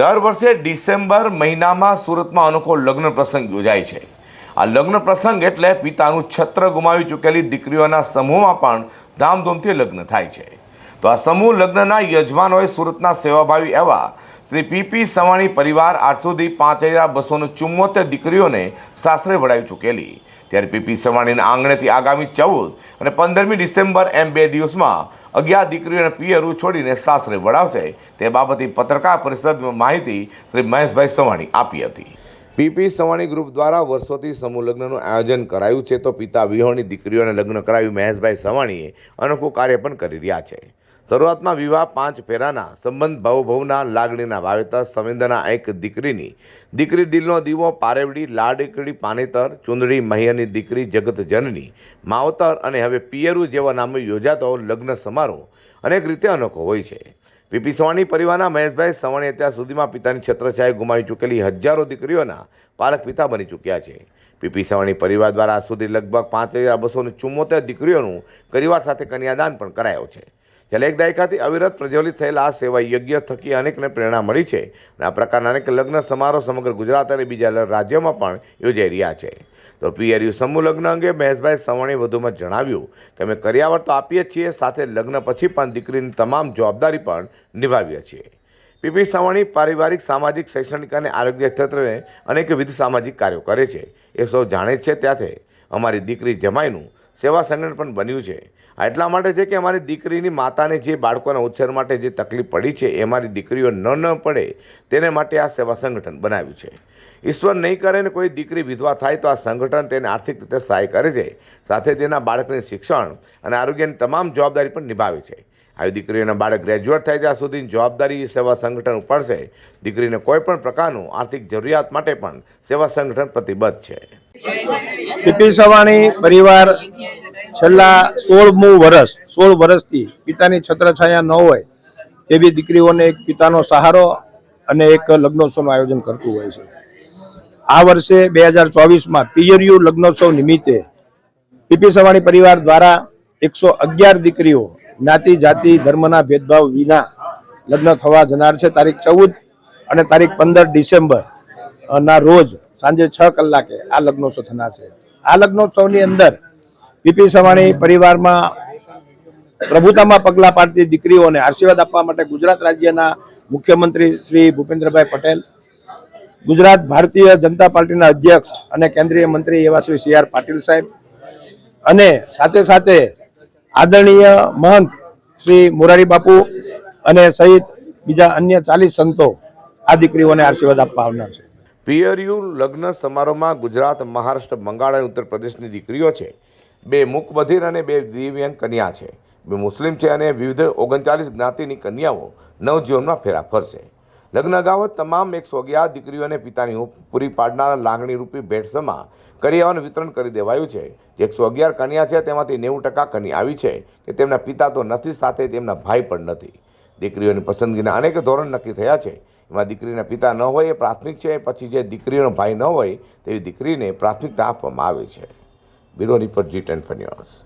દર વર્ષે ડિસેમ્બર મહિનામાં સુરતમાં અનોખો લગ્ન પ્રસંગ યોજાય છે. આ લગ્ન પ્રસંગ એટલે પિતાનું છત્ર ગુમાવી ચૂકેલી દીકરીઓના સમૂહમાં પણ ધામધૂમથી લગ્ન થાય છે. તો આ સમૂહ લગ્નના યજમાનોએ સુરતના સેવાભાવી એવા શ્રી પીપી સવાણી પરિવાર આજ સુધી પાંચ હજાર બસોને ચુમ્મોતેર દીકરીઓને સાસરે વળાવી ચૂકેલી. ત્યારે પીપી સવાણીના આંગણેથી આગામી ચૌદ અને પંદરમી ડિસેમ્બર એમ બે દિવસમાં અગિયાર દીકરીઓને પિયરું છોડીને સાસરે વળાવશે. તે બાબતે પત્રકાર પરિષદમાં માહિતી શ્રી મહેશભાઈ સવાણી આપી હતી. પીપી સવાણી ગ્રુપ દ્વારા વર્ષોથી સમૂહ લગ્નનું આયોજન કરાયું છે તો પિતા વિહોણી દીકરીઓને લગ્ન કરાવી મહેશભાઈ સવાણીએ અનોખું કાર્ય પણ કરી રહ્યા છે. શરૂઆતમાં વિવાહ પાંચ ફેરાના સંબંધ ભવભવના લાગણીના વાવેતર સંવેદના એક દીકરીની. દીકરી દિલનો દીવો, પારેવડી, લાડકડી, પાનેતર, ચુંદડી, મહિયાની દીકરી જગત જનની માવતર અને હવે પિયરુ જેવા નામે યોજાતો લગ્ન સમારોહ અનેક રીતે અનોખો હોય છે. પીપી સવાણી પરિવારના મહેશભાઈ સવાણી અત્યાર સુધીમાં પિતાની છત્રછાએ ગુમાવી ચૂકેલી હજારો દીકરીઓના પાલક પિતા બની ચૂક્યા છે. પીપી સવાણી પરિવાર દ્વારા આજ સુધી લગભગ પાંચ હજાર બસો ચુમ્મોતેર દીકરીઓનું પરિવાર સાથે કન્યાદાન પણ કરાયો છે. છેલ્લા એક દાયકાથી અવિરત પ્રજ્વલિત થયેલા આ સેવા યજ્ઞ થકી અનેકને પ્રેરણા મળી છે અને આ પ્રકારના અનેક લગ્ન સમારોહ સમગ્ર ગુજરાત અને બીજા રાજ્યોમાં પણ યોજાઈ રહ્યા છે. તો પીઆરયુ સમૂહ લગ્ન અંગે મહેશભાઈ સવાણી વધુમાં જણાવ્યું કે અમે કર્યાવર તો આપીએ છીએ, સાથે લગ્ન પછી પણ દીકરીની તમામ જવાબદારી પણ નિભાવીએ છીએ. પીપી સવાણી પારિવારિક, સામાજિક, શૈક્ષણિક અને આરોગ્ય ક્ષેત્રે અનેકવિધ સામાજિક કાર્યો કરે છે. એ સૌ જાણે છે, ત્યાંથી અમારી દીકરી જમાઈનું સેવા સંગઠન પણ બન્યું છે. આ એટલા માટે છે કે અમારી દીકરીની માતાને જે બાળકોના ઉછેર માટે જે તકલીફ પડી છે, એ અમારી દીકરીઓ ન ન પડે, તેને માટે આ સેવા સંગઠન બનાવ્યું છે. ઈશ્વર નહીં કરે ને કોઈ દીકરી વિધવા થાય તો આ સંગઠન તેને આર્થિક રીતે સહાય કરે છે, સાથે તેના બાળકને શિક્ષણ અને આરોગ્યની તમામ જવાબદારી પણ નિભાવે છે. આવી દીકરીઓના બાળક ગ્રેજ્યુએટ થાય ત્યાં સુધીની જવાબદારી સેવા સંગઠન ઉપાડશે દીકરીને કોઈપણ પ્રકારનું આર્થિક જરૂરિયાત માટે પણ સેવા સંગઠન પ્રતિબદ્ધ છે. પીપી સવાણી પરિવાર છેલ્લા સોળમું વર્ષ સોળ વર્ષથી પિતાની છત્રછાયા ન હોય એવી દીકરીઓને એક પિતાનો સહારો અને એક લગ્નોત્સવનું આયોજન કરતું હોય છે. આ વર્ષે બે હજાર ચોવીસમાં પિયરયુ લગ્નોત્સવ નિમિત્તે પીપી સવાણી પરિવાર દ્વારા એકસો અગિયાર દીકરીઓ જ્ઞાતિ, જાતિ, ધર્મના ભેદભાવ વિના લગ્ન થવા જનાર છે. તારીખ ચૌદ અને તારીખ પંદર ડિસેમ્બર ના, રોજ, સાંજે છ કલાકે આ લગ્નોત્સવ થનાર છે. આ લગ્નોત્સવની અંદર પીપી સવાણી પરિવારમાં પ્રભુતામાં પગલાં પાડતી દીકરીઓને આશીર્વાદ આપવા માટે ગુજરાત રાજ્યના મુખ્યમંત્રી શ્રી ભૂપેન્દ્રભાઈ પટેલ, ગુજરાત ભારતીય જનતા પાર્ટીના અધ્યક્ષ અને કેન્દ્રીય મંત્રી એવા શ્રી સી આર પાટીલ સાહેબ અને સાથે સાથે આદરણીય મહંત શ્રી મોરારી બાપુ અને સહિત બીજા અન્ય ચાલીસ સંતો આ દીકરીઓને આશીર્વાદ આપવા આવનાર છે. પિયરયુ લગ્ન સમારોહમાં ગુજરાત, મહારાષ્ટ્ર, બંગાળ અને ઉત્તર પ્રદેશની દીકરીઓ છે. બે મૂકબધિર અને બે દિવ્યાંગ કન્યા છે. બે મુસ્લિમ છે અને વિવિધ ઓગણચાલીસ જ્ઞાતિની કન્યાઓ નવજીવનમાં ફેરા ફરશે લગ્ન અગાઉ તમામ એકસો અગિયાર દીકરીઓને પિતાની પૂરી પાડનારા લાગણીરૂપી ભેટસમાં કરિયાઓનું વિતરણ કરી દેવાયું છે. એકસો અગિયાર કન્યા છે તેમાંથી નેવું ટકા કન્યા આવી છે કે તેમના પિતા તો નથી સાથે તેમના ભાઈ પણ નથી. દીકરીઓની પસંદગીના અનેક ધોરણ નક્કી થયા છે. એમાં દીકરીના પિતા ન હોય એ પ્રાથમિક છે, પછી જે દીકરીનો ભાઈ ન હોય તેવી દીકરીને પ્રાથમિકતા આપવામાં આવે છે. Bureau report G ten news.